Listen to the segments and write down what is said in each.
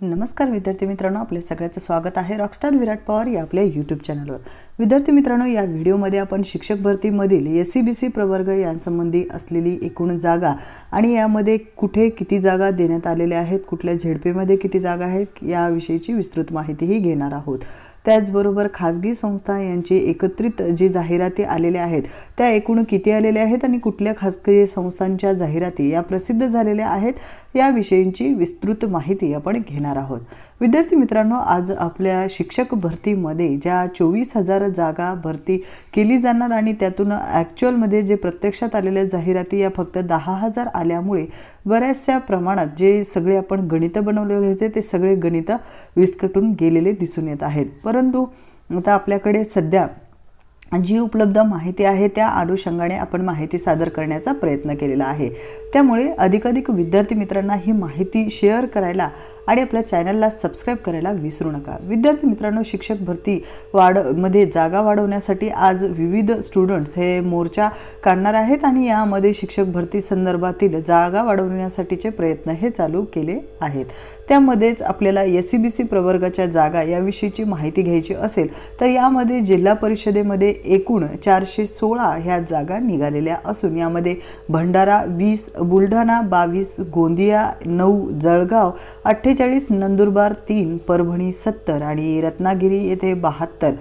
नमस्कार विद्यार्थी मित्रांनो आपले सगळ्याचं स्वागत आहे रॉकस्टार विराट पवार या आपल्या यूट्यूब चॅनलवर विद्यार्थी मित्रांनो या व्हिडिओमध्ये आपण शिक्षक भरतीमधील एस सी बी सी प्रवर्ग यांसंबंधी असलेली एकूण जागा आणि यामध्ये कुठे किती जागा देण्यात आलेल्या आहेत कुठल्या झेडपीमध्ये किती जागा आहेत याविषयीची विस्तृत माहितीही घेणार आहोत. त्याचबरोबर खाजगी संस्था यांची एकत्रित जी जाहिराती आलेल्या आहेत त्या एकूण किती आलेल्या आहेत आणि कुठल्या खाजगी संस्थांच्या जाहिराती या प्रसिद्ध झालेल्या आहेत याविषयींची विस्तृत माहिती आपण घेणार आहोत. विद्यार्थी मित्रांनो आज आपल्या शिक्षक भरतीमध्ये ज्या चोवीस हजार जागा भरती केली जाणार आणि त्यातून ॲक्च्युअलमध्ये जे प्रत्यक्षात आलेल्या जाहिराती या फक्त दहा हजार आल्यामुळे बऱ्याचशा प्रमाणात जे सगळे आपण गणितं बनवलेले होते ते सगळे गणितं विस्कटून गेलेले दिसून येत आहेत. परंतु आता आपल्याकडे सध्या जी उपलब्ध माहिती आहे त्या अनुषंगाने आपण माहिती सादर करण्याचा प्रयत्न केलेला आहे. त्यामुळे अधिकाधिक विद्यार्थी मित्रांना ही माहिती शेअर करायला आणि आपल्या चॅनलला सबस्क्राईब करायला विसरू नका. विद्यार्थी मित्रांनो शिक्षक भरती वाढमध्ये जागा वाढवण्यासाठी आज विविध स्टुडंट्स हे मोर्चा काढणार आहेत आणि यामध्ये शिक्षक भरती संदर्भातील जागा वाढवण्यासाठीचे प्रयत्न हे चालू केले आहेत. त्यामध्येच आपल्याला एस सी बी सी प्रवर्गाच्या जागा याविषयीची माहिती घ्यायची असेल तर यामध्ये जिल्हा परिषदेमध्ये एकूण चारशे सोळा ह्या जागा निघालेल्या असून यामध्ये भंडारा वीस बुलढाणा बावीस गोंदिया नऊ जळगाव अठ्ठेचाळीस नंदुरबार तीन परभणी सत्तर आणि रत्नागिरी येथे बहात्तर.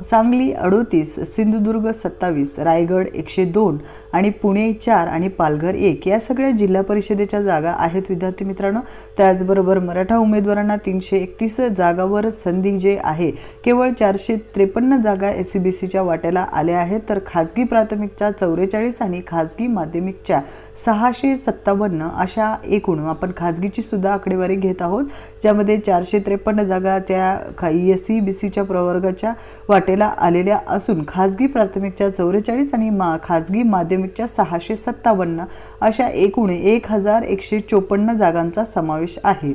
सांगली अडोतीस सिंधुदुर्ग सत्तावीस रायगड एकशे दोन आणि पुणे चार आणि पालघर एक या सगळ्या जिल्हा परिषदेच्या जागा आहेत विद्यार्थी मित्रांनो. त्याचबरोबर मराठा उमेदवारांना तीनशे एकतीस जागावर संधी जे आहे केवळ चारशे त्रेपन्न जागा एस सी बी सीच्या वाट्याला आल्या आहेत. तर खाजगी प्राथमिकच्या चौवेचाळीस आणि खाजगी माध्यमिकच्या सहाशे सत्तावन्न अशा एकूण आपण खाजगीची सुद्धा आकडेवारी घेत आहोत. ज्यामध्ये चारशे त्रेपन्न जागा त्या खा एस सी बी सीच्या प्रवर्गाच्या वाटेला आलेल्या असून खाजगी प्राथमिकच्या चौवेचाळीस आणि मा खाजगी माध्यमिकच्या सहाशे सत्तावन्न अशा एकूण एक हजार एकशे चोपन्न जागांचा समावेश आहे.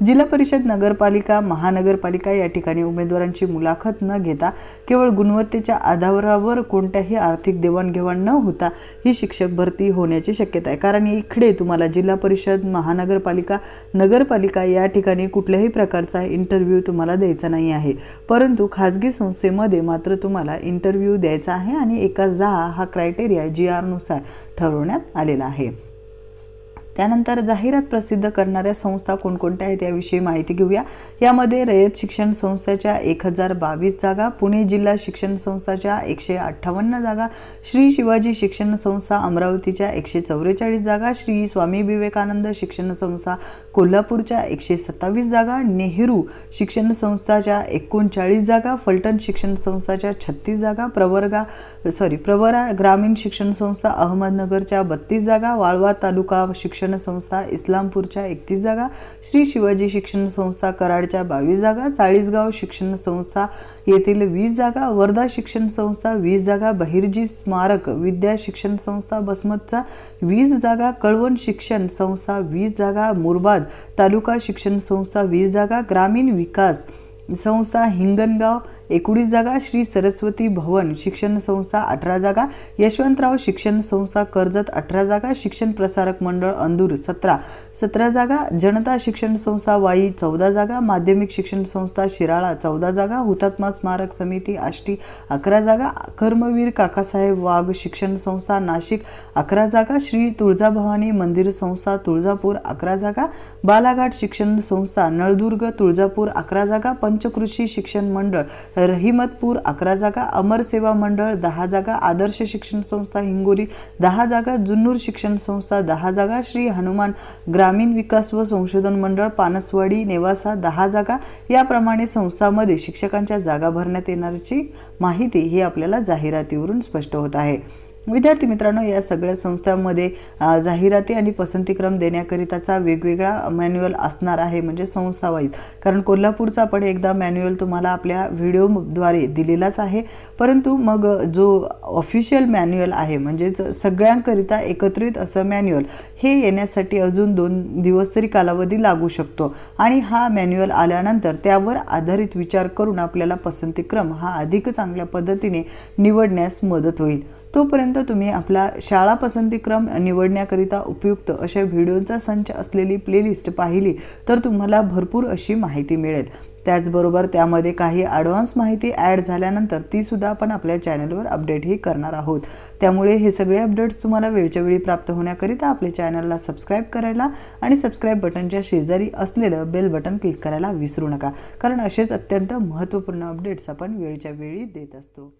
जिल्हा परिषद नगरपालिका महानगरपालिका या ठिकाणी उमेदवारांची मुलाखत न घेता केवळ गुणवत्तेच्या आधारावर कोणत्याही आर्थिक देवाणघेवाण न होता ही शिक्षक भरती होण्याची शक्यता आहे. कारण इकडे तुम्हाला जिल्हा परिषद महानगरपालिका नगरपालिका या ठिकाणी कुठल्याही प्रकारचा इंटरव्ह्यू तुम्हाला द्यायचा नाही आहे. परंतु खाजगी संस्थेमध्ये मात्र तुम्हाला इंटरव्ह्यू द्यायचा आहे आणि एकाच दहा हा क्रायटेरिया जी आरनुसार ठरवण्यात आलेला आहे. त्यानंतर जाहिरात प्रसिद्ध करणाऱ्या संस्था कोणकोणत्या आहेत याविषयी माहिती घेऊया. यामध्ये रयत शिक्षण संस्थेच्या एक हजार बावीस जागा पुणे जिल्हा शिक्षण संस्थाच्या एकशे अठ्ठावन्न जागा श्री शिवाजी शिक्षण संस्था अमरावतीच्या एकशे चौवेचाळीस जागा श्री स्वामी विवेकानंद शिक्षण संस्था कोल्हापूरच्या एकशे सत्तावीस जागा नेहरू शिक्षण संस्थाच्या एकोणचाळीस जागा फलटण शिक्षण संस्थाच्या छत्तीस जागा प्रवर्गा सॉरी प्रवरा ग्रामीण शिक्षण संस्था अहमदनगरच्या बत्तीस जागा वाळवा तालुका शिक्षण शिक्षण संस्था इस्लामपूरच्या एकतीस जागा श्री शिवाजी शिक्षण संस्था कराडच्या बावीस जागा चाळीसगाव शिक्षण संस्था येथील वीस जागा वर्धा शिक्षण संस्था वीस जागा बहिर्जी स्मारक विद्या शिक्षण संस्था बसमतचा वीस जागा कळवण शिक्षण संस्था वीस जागा मुरबाद तालुका शिक्षण संस्था वीस जागा ग्रामीण विकास संस्था हिंगणगाव एकोणीस जागा श्री सरस्वती भवन शिक्षण संस्था अठरा जागा यशवंतराव शिक्षण संस्था कर्जत अठरा जागा शिक्षण प्रसारक मंडळ अंदूर सतरा सतरा जागा जनता शिक्षण संस्था वाई चौदा जागा माध्यमिक शिक्षण संस्था शिराळा चौदा जागा हुतात्मा स्मारक समिती आष्टी अकरा जागा कर्मवीर काकासाहेब वाघ शिक्षण संस्था नाशिक अकरा जागा श्री तुळजाभवानी मंदिर संस्था तुळजापूर अकरा जागा बालाघाट शिक्षण संस्था नळदुर्ग तुळजापूर अकरा जागा पंचकृषी शिक्षण मंडळ रहिमतपूर अकरा जागा अमर सेवा मंडळ दहा जागा आदर्श शिक्षण संस्था हिंगोली दहा जागा जुन्नूर शिक्षण संस्था दहा जागा श्री हनुमान ग्रामीण विकास व संशोधन मंडळ पानसवाडी नेवासा दहा जागा. याप्रमाणे संस्थामध्ये शिक्षकांच्या जागा भरण्यात येणारची माहिती ही आपल्याला जाहिरातीवरून स्पष्ट होत आहे. विद्यार्थी मित्रांनो या सगळ्या संस्थांमध्ये जाहिराती आणि पसंतीक्रम देण्याकरिताचा वेगवेगळा मॅन्युअल असणार आहे म्हणजे संस्था वाईज. कारण कोल्हापूरचा पण एकदा मॅन्युअल तुम्हाला आपल्या व्हिडिओद्वारे दिलेलाच आहे. परंतु मग जो ऑफिशियल मॅन्युअल आहे म्हणजेच सगळ्यांकरिता एकत्रित असं मॅन्युअल हे येण्यासाठी अजून दोन दिवस तरी कालावधी लागू शकतो. आणि हा मॅन्युअल आल्यानंतर त्यावर आधारित विचार करून आपल्याला पसंतीक्रम हा अधिक चांगल्या पद्धतीने निवडण्यास मदत होईल. तोपर्यंत तुम्ही आपला शाळा पसंतीक्रम निवडण्याकरिता उपयुक्त अशा व्हिडिओचा संच असलेली प्लेलिस्ट पाहिली तर तुम्हाला भरपूर अशी माहिती मिळेल. त्याचबरोबर त्यामध्ये काही ॲडव्हान्स माहिती ॲड झाल्यानंतर तीसुद्धा आपण आपल्या चॅनलवर अपडेटही करणार आहोत. त्यामुळे हे सगळे अपडेट्स तुम्हाला वेळच्या वेळी प्राप्त होण्याकरिता आपल्या चॅनलला सबस्क्राईब करायला आणि सबस्क्राईब बटनच्या शेजारी असलेलं बेल बटन क्लिक करायला विसरू नका. कारण असेच अत्यंत महत्त्वपूर्ण अपडेट्स आपण वेळच्या वेळी देत असतो.